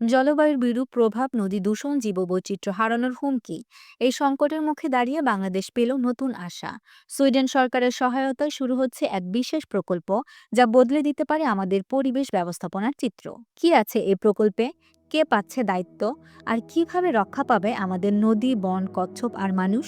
জলবায়ুর বিরূপ প্রভাব নদী দূষণ জীববৈচিত্র্য হারানোর হুমকি। এই সংকটের মুখে দাঁড়িয়ে বাংলাদেশ পেল নতুন আশা। সুইডেন সরকারের সহায়তায় শুরু হচ্ছে এক বিশেষ প্রকল্প, যা বদলে দিতে পারে আমাদের পরিবেশ ব্যবস্থাপনার চিত্র। কি আছে এই প্রকল্পে? কে পাচ্ছে দায়িত্ব? আর কীভাবে রক্ষা পাবে আমাদের নদী, বন, কচ্ছপ আর মানুষ?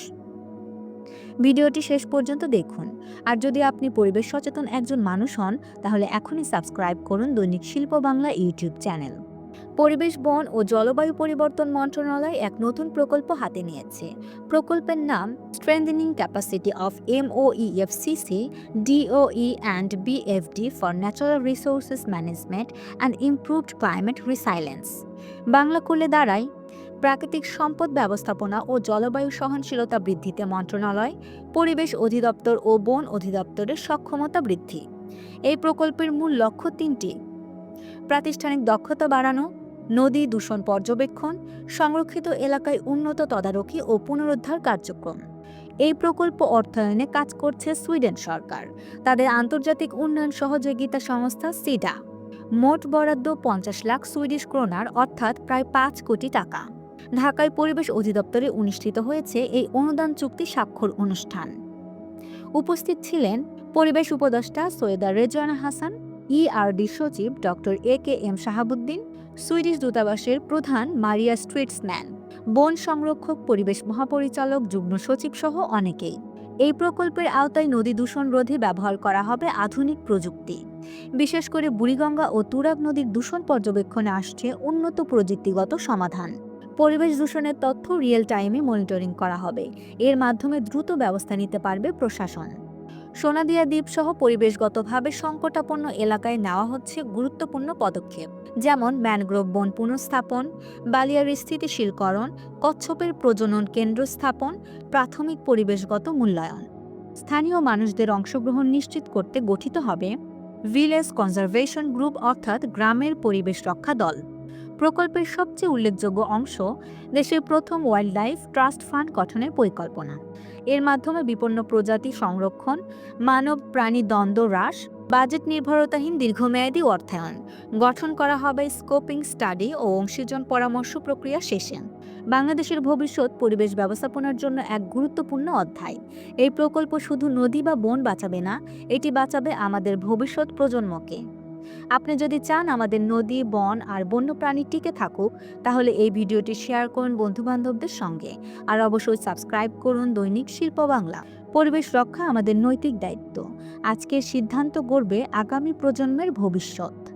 ভিডিওটি শেষ পর্যন্ত দেখুন। আর যদি আপনি পরিবেশ সচেতন একজন মানুষ হন, তাহলে এখনই সাবস্ক্রাইব করুন দৈনিক শিল্প বাংলা ইউটিউব চ্যানেল। পরিবেশ, বন ও জলবায়ু পরিবর্তন মন্ত্রণালয় এক নতুন প্রকল্প হাতে নিয়েছে। প্রকল্পের নাম strengthening capacity of MOEFCC DOE and BFD for natural resources management and improved climate resilience Bangla করলে দাঁড়ায়, প্রাকৃতিক সম্পদ ব্যবস্থাপনা ও জলবায়ু সহনশীলতা বৃদ্ধিতে মন্ত্রণালয়, পরিবেশ অধিদপ্তর ও বন অধিদপ্তরের সক্ষমতা বৃদ্ধি। এই প্রকল্পের মূল লক্ষ্য তিনটি। প্রাতিষ্ঠানিক দক্ষতা বাড়ানো নদী দূষণ পর্যবেক্ষণ, সংরক্ষিত এলাকায় উন্নত তদারকি ও পুনরুদ্ধার কার্যক্রম। এই প্রকল্প অর্থায়নে কাজ করছে সুইডেন সরকার। তাদের আন্তর্জাতিক উন্নয়ন সহযোগিতা সংস্থা সিডা। মোট বরাদ্দ পঞ্চাশ লাখ সুইডিশ ক্রোনার, অর্থাৎ প্রায় পাঁচ কোটি টাকা। ঢাকায় পরিবেশ অধিদপ্তরে অনুষ্ঠিত হয়েছে এই অনুদান চুক্তি স্বাক্ষর অনুষ্ঠান। উপস্থিত ছিলেন পরিবেশ উপদেষ্টা সৈয়দা রেজওয়ানা হাসান ইআরডি সচিব doctor A K M Shahabuddin Swedish দূতাবাসের প্রধান মারিয়া স্ট্রিটসম্যান, বন সংরক্ষক, পরিবেশ মহাপরিচালক, যুগ্ম সচিব সহ অনেকেই। এই প্রকল্পের আওতায় নদী দূষণ রোধে ব্যবহার করা হবে আধুনিক প্রযুক্তি। বিশেষ করে বুড়িগঙ্গা ও তুরাগ নদীর দূষণ পর্যবেক্ষণে আসছে উন্নত প্রযুক্তিগত সমাধান। পরিবেশ দূষণের তথ্য রিয়েল টাইমে মনিটরিং করা হবে। এর মাধ্যমে দ্রুত ব্যবস্থা নিতে পারবে প্রশাসন। সোনাদিয়া দ্বীপ সহ পরিবেশগতভাবে সংকটাপন্ন এলাকায় নেওয়া হচ্ছে গুরুত্বপূর্ণ পদক্ষেপ, যেমন ম্যানগ্রোভ বন পুনঃস্থাপন, বালিয়ার স্থিতিশীলকরণ, কচ্ছপের প্রজনন কেন্দ্র স্থাপন, প্রাথমিক পরিবেশগত মূল্যায়ন। স্থানীয় মানুষদের অংশগ্রহণ নিশ্চিত করতে গঠিত হবে ভিলেজ কনজারভেশন গ্রুপ অর্থাৎ গ্রামের পরিবেশ রক্ষা দল। প্রকল্পের সবচেয়ে উল্লেখযোগ্য অংশ দেশের প্রথম ওয়াইল্ড লাইফ ট্রাস্ট ফান্ড গঠনের পরিকল্পনা। এর মাধ্যমে বিপন্ন প্রজাতি সংরক্ষণ, মানব প্রাণী দ্বন্দ্ব হ্রাস, বাজেট নির্ভরতাহীন দীর্ঘমেয়াদী অর্থায়ন, গঠন করা হবে স্কোপিং স্টাডি ও অংশীজন পরামর্শ প্রক্রিয়া শেষে। বাংলাদেশের ভবিষ্যৎ পরিবেশ ব্যবস্থাপনার জন্য এক গুরুত্বপূর্ণ অধ্যায়। এই প্রকল্প শুধু নদী বা বন বাঁচাবে না, এটি বাঁচাবে আমাদের ভবিষ্যৎ প্রজন্মকে। আপনি যদি চান আমাদের নদী, বন আর বন্যপ্রাণী টিকে থাকুক, তাহলে এই ভিডিওটি শেয়ার করুন বন্ধুবান্ধবদের সঙ্গে। আর অবশ্যই সাবস্ক্রাইব করুন দৈনিক শিল্প বাংলা। পরিবেশ রক্ষা আমাদের নৈতিক দায়িত্ব। আজকের সিদ্ধান্ত গড়বে আগামী প্রজন্মের ভবিষ্যৎ।